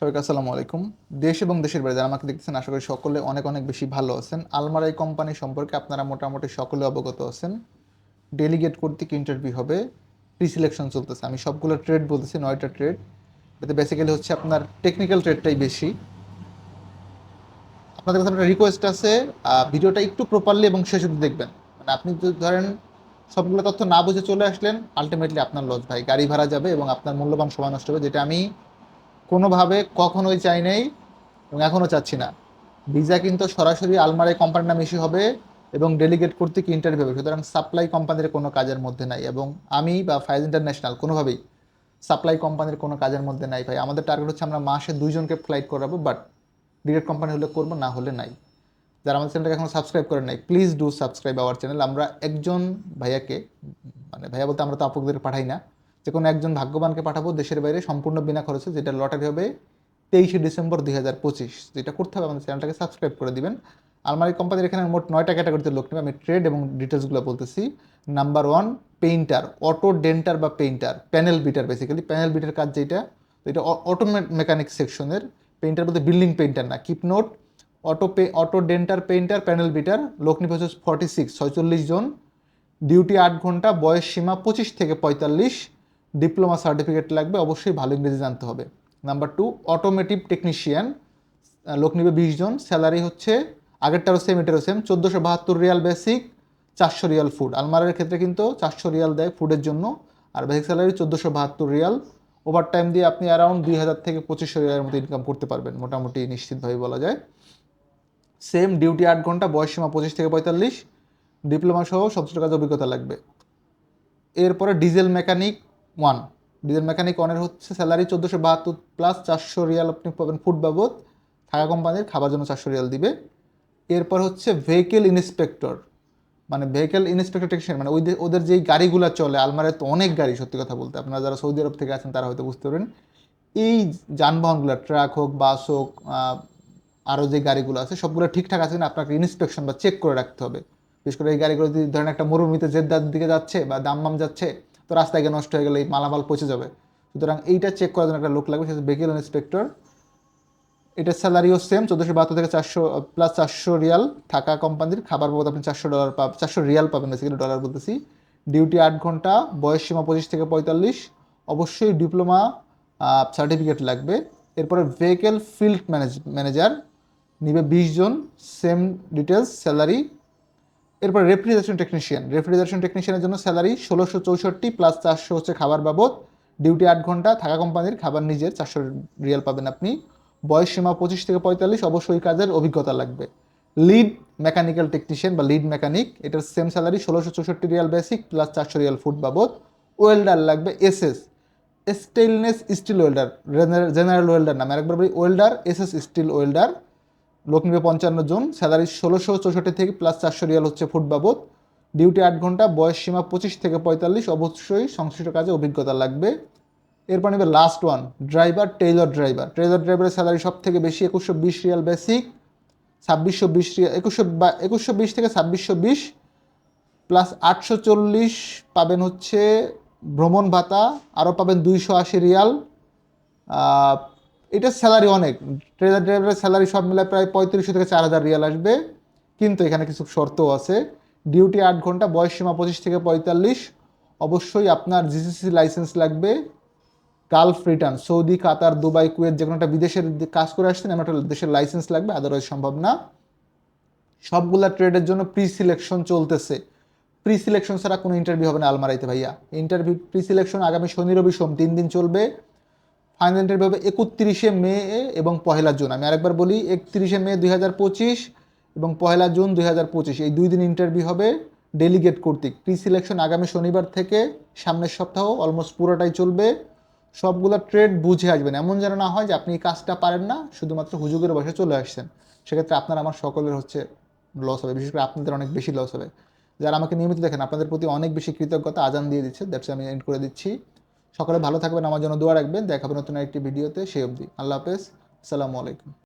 সবাইকে আসসালামু আলাইকুম। দেশ এবং দেশের বাইরে যারা আমাকে দেখতেছেন, আশা করি সকলে অনেক অনেক বেশি ভালো আছেন। আলমারাই কোম্পানি সম্পর্কে আপনারা মোটামুটি সকলে অবগত আছেন। ডেলিগেট কর্তৃক ইন্টারভিউ হবে। প্রি সিলেকশন চলতেছে। আমি সবগুলো ট্রেড বলতেছি, নয়টা ট্রেড এতে বেসিক্যালি হচ্ছে আপনার টেকনিক্যাল ট্রেডটাই বেশি। আপনাদের কাছে একটা রিকোয়েস্ট আছে ভিডিওটা একটু প্রপারলি এবং শেষ অবধি দেখবেন। মানে আপনি যদি ধরেন সবগুলো তথ্য না বুঝে চলে আসলেন আলটিমেটলি আপনার লস ভাই, গাড়ি ভাড়া যাবে এবং আপনার মূল্যবান সময় নষ্ট হবে, যেটা আমি কোনোভাবে কখনোই চাই নাই এবং এখনও চাচ্ছি না। ভিসা কিন্তু সরাসরি আলমারাই কোম্পানির নামে ইস্যু হবে এবং ডেলিগেট করতে কি ইন্টারভিউ হবে? সুতরাং সাপ্লাই কোম্পানির কোনো কাজের মধ্যে নাই এবং আমি বা ফাইজ ইন্টারন্যাশনাল কোনোভাবেই সাপ্লাই কোম্পানির কোনো কাজের মধ্যে নাই ভাই। আমাদের টার্গেট হচ্ছে আমরা মাসে দুইজনকে ফ্লাইট করাবো বাট ডিরেক্ট কোম্পানি হলে করব, না হলে নাই। যারা আমাদের চ্যানেলটাকে এখনও সাবস্ক্রাইব করেন নাই please do subscribe our channel আমরা একজন ভাইয়াকে মানে ভাইয়া বলতে আমরা তো আপুদের পাঠাই না যে কোনো একজন ভাগ্যবানকে পাঠাবো দেশের বাইরে সম্পূর্ণ বিনা খরচে, যেটা লটারি হবে তেইশে ডিসেম্বর দুই হাজার পঁচিশ। যেটা করতে হবে, আমাদের চ্যানেলটাকে সাবস্ক্রাইব করে দিবেন। আলমারি কোম্পানির এখানে মোট নয়টা ক্যাটাগরিতে লোক নেবে। আমি ট্রেড এবং ডিটেলসগুলো বলতেছি। Number one painter auto denter বা painter panel beater basically panel beater কাজ যেটা এটা অটো মেকানিক সেকশনের পেইন্টার বলতে বিল্ডিং পেইন্টার না keep note auto pay auto denter painter panel beater লোক নিবে হচ্ছে ফর্টি সিক্স ছয়চল্লিশ জন। ডিউটি আট ঘণ্টা, বয়স সীমা পঁচিশ থেকে পঁয়তাল্লিশ। ডিপ্লোমা সার্টিফিকেট লাগবে, অবশ্যই ভালো ইংরেজি জানতে হবে। নাম্বার টু অটোমেটিভ টেকনিশিয়ান লোক নিবে বিশ জন স্যালারি হচ্ছে, আগেরটারও সেম এটারও সেম চোদ্দোশো বাহাত্তর রিয়াল বেসিক চারশো রিয়াল ফুড আলমারের ক্ষেত্রে কিন্তু চারশো রিয়াল দেয় ফুডের জন্য, আর বেসিক স্যালারি চোদ্দোশো বাহাত্তর রিয়াল। ওভার টাইম দিয়ে আপনি অ্যারাউন্ড দুই হাজার থেকে পঁচিশশো রিয়ালের মতো ইনকাম করতে পারবেন, মোটামুটি নিশ্চিতভাবে বলা যায়। সেম ডিউটি আট ঘণ্টা, বয়স সীমা পঁচিশ থেকে পঁয়তাল্লিশ ডিপ্লোমা সহ সমস্ত কাজে অভিজ্ঞতা লাগবে। এরপরে diesel mechanic one. Diesel mechanic ওয়ানের হচ্ছে স্যালারি চোদ্দোশো বাহাত্তর প্লাস চারশো রিয়াল আপনি পাবেন ফুড বাবদ। থাকা কোম্পানির খাবার জন্য চারশো রিয়াল দিবে। এরপর হচ্ছে ভেহিকেল ইন্সপেক্টর মানে ভেহিকেল ইন্সপেক্টর টেকনিশিয়ান মানে ওদের ওদের যেই গাড়িগুলো চলে আলমারে তো অনেক গাড়ি, সত্যি কথা বলতে। আপনারা যারা সৌদি আরব থেকে আছেন, তারা হয়তো বুঝতে পারেন এই যানবাহনগুলো ট্রাক হোক বাস হোক আরও যে গাড়িগুলো আছে, সবগুলো ঠিকঠাক আছে কিনা আপনাকে ইন্সপেকশন বা চেক করে রাখতে হবে। বিশেষ করে এই গাড়িগুলো যদি ধরেন একটা মরুভূমিতে জেদ্দার দিকে যাচ্ছে বা দাম্মাম যাচ্ছে তো রাস্তায় গিয়ে নষ্ট হয়ে গেলে এই মালামাল পচে যাবে। সুতরাং এইটা চেক করার জন্য একটা লোক লাগবে, সেটা ভেহিকেল ইন্সপেক্টর এটার স্যালারিও সেম চোদ্দোশো বাহাত্তর থেকে চারশো প্লাস চারশো রিয়াল থাকা কোম্পানির খাবার বাবদ আপনি চারশো ডলার পাবেন চারশো রিয়াল পাবেন বেসিক্যালি ডলার বলতেছি। ডিউটি আট ঘণ্টা, বয়স সীমা পঁচিশ থেকে পঁয়তাল্লিশ। অবশ্যই ডিপ্লোমা সার্টিফিকেট লাগবে। এরপরে ভেহিকেল ফিল্ড ম্যানেজ ম্যানেজার নিবে বিশ জন সেম ডিটেলস স্যালারি এরপর রেফ্রিজারেশন টেকনিশিয়ান রেফ্রিজারেশন টেকনিশিয়ানের জন্য স্যালারি ষোলোশো চৌষট্টি প্লাস চারশো হচ্ছে খাবার বাবদ। ডিউটি আট ঘণ্টা, থাকা কোম্পানির খাবার নিজের চারশো রিয়াল পাবেন আপনি। বয়স সীমা পঁচিশ থেকে পঁয়তাল্লিশ, অবশ্যই কাজের অভিজ্ঞতা লাগবে। লিড মেকানিক্যাল টেকনিশিয়ান বা লিড মেকানিক এটার সেম স্যালারি ষোলোশো চৌষট্টি রিয়াল বেসিক প্লাস চারশো রিয়াল ফুড বাবদ। ওয়েল্ডার লাগবে S S stainless steel welder general welder নামে আরেকবার বলি welder S S steel welder লোক পঞ্চান্ন জন স্যালারি ষোলোশো চৌষট্টি থেকে প্লাস চারশো রিয়াল হচ্ছে ফুড বাবদ। ডিউটি আট ঘণ্টা, বয়স সীমা পঁচিশ থেকে পঁয়তাল্লিশ, অবশ্যই সংশ্লিষ্ট কাজে অভিজ্ঞতা লাগবে। এরপর নেবে last one driver tailor driver tailor ড্রাইভারের স্যালারি সব থেকে বেশি একুশশো বিশ রিয়াল বেসিক ছাব্বিশশো বিশ রিয়াল, একুশশো বা একুশশো বিশ থেকে ছাব্বিশশো বিশ প্লাস আটশো চল্লিশ পাবেন হচ্ছে ভ্রমণ ভাতা, আরও পাবেন দুইশো আশি রিয়াল। এটার স্যালারি অনেক। ট্রেলার ড্রাইভারের স্যালারি সব মিলে প্রায় পঁয়ত্রিশশো থেকে চার হাজার রিয়াল আসবে। কিন্তু এখানে কিছু শর্তও আছে। ডিউটি আট ঘণ্টা, বয়স সীমা পঁচিশ থেকে পঁয়তাল্লিশ। অবশ্যই আপনার জিসিসি লাইসেন্স লাগবে। Gulf return Saudi, Qatar, Dubai, Kuwait যে কোনো একটা বিদেশের কাজ করে আসছেন, এমন একটা দেশের লাইসেন্স লাগবে আদারওয়াইজ সম্ভব না। সবগুলা ট্রেডের জন্য প্রি সিলেকশন চলতেছে। প্রি সিলেকশন ছাড়া কোনো ইন্টারভিউ হবে না আলমারাইতে ভাইয়া। ইন্টারভিউ প্রি সিলেকশন আগামী শনি, রবি সোম, তিন দিন চলবে। ফাইনাল ইন্টারভিউ হবে একত্রিশে মে এবং পহেলা জুন। আমি আরেকবার বলি, একত্রিশে মে দুই হাজার পঁচিশ এবং পহেলা জুন দুই হাজার পঁচিশ। এই দুই দিন ইন্টারভিউ হবে ডেলিগেট কর্তৃক। প্রি সিলেকশন আগামী শনিবার থেকে সামনের সপ্তাহ অলমোস্ট পুরোটাই চলবে। সবগুলো ট্রেড বুঝে আসবেন। এমন যেন না হয় যে আপনি এই কাজটা পারেন না, শুধুমাত্র হুজুগের বসে চলে আসছেন। সেক্ষেত্রে আপনার আমার সকলের হচ্ছে লস হবে, বিশেষ করে আপনাদের অনেক বেশি লস হবে। যারা আমাকে নিয়মিত দেখেন, আপনাদের প্রতি অনেক বেশি কৃতজ্ঞতা আজান দিয়ে দিচ্ছে দ্যাটস আমি এন্ড করে দিচ্ছি। সকলে ভালো থাকবেন, আমার জন্য দোয়া রাখবেন। দেখাবেন নতুন একটি ভিডিওতে সে অবধি আল্লাহ হাফেজ। আসসালামু আলাইকুম।